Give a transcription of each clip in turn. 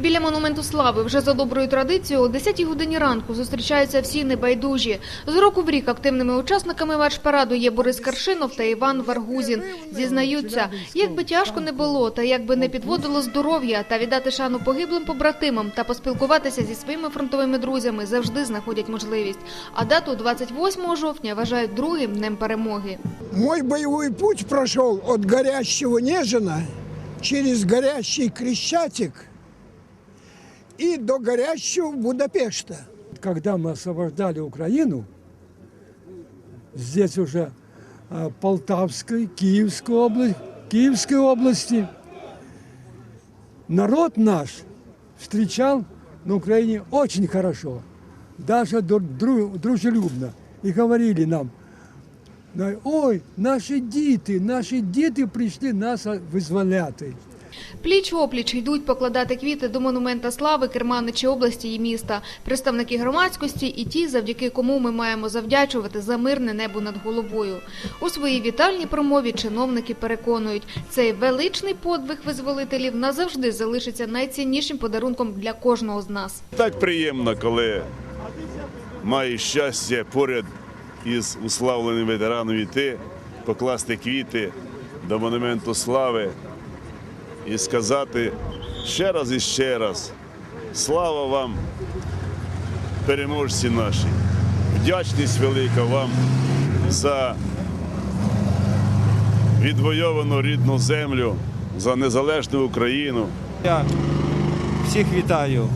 Біля монументу слави вже за доброю традицією о 10 годині ранку зустрічаються всі небайдужі. З року в рік активними учасниками марш-параду є Борис Каршинов та Іван Варгузін. Зізнаються, як би тяжко не було, та як би не підводило здоров'я, та віддати шану погиблим побратимам та поспілкуватися зі своїми фронтовими друзями завжди знаходять можливість. А дату 28 жовтня вважають другим днем перемоги. Мой боевой путь прошел от горящего Нежина через горящий Крещатик и до горящего Будапешта. когда мы освобождали Украину, здесь уже э, Полтавской, Киевской, области, Киевской области, народ наш встречал на Украине очень хорошо, даже дру- дру- дружелюбно. И говорили нам, на- ой, наші діти, наші діти прийшли нас а, визволяти. Пліч опліч йдуть покладати квіти до монумента слави керманичі області і міста, представники громадськості і ті, завдяки кому ми маємо завдячувати за мирне небо над головою. У своїй вітальній промові чиновники переконують, цей величний подвиг визволителів назавжди залишиться найціннішим подарунком для кожного з нас. Так приємно, коли маєш щастя поряд із уславленим ветераном йти, покласти квіти до монументу слави і сказати ще раз і ще раз: слава вам, переможці наші! Вдячність велика вам за відвойовану рідну землю, за незалежну Україну. Я всіх вітаю,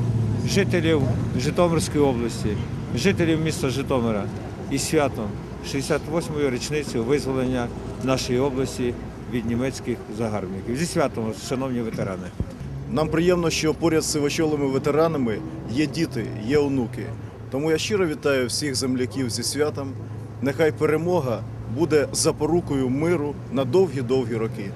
жителів Житомирської області, жителів міста Житомира із святом 68-ї річниці визволення нашої області від німецьких загарбників. Зі святом, шановні ветерани. Нам приємно, що поряд з сивочолими ветеранами є діти, є онуки. Тому я щиро вітаю всіх земляків зі святом. Нехай перемога буде запорукою миру на довгі-довгі роки.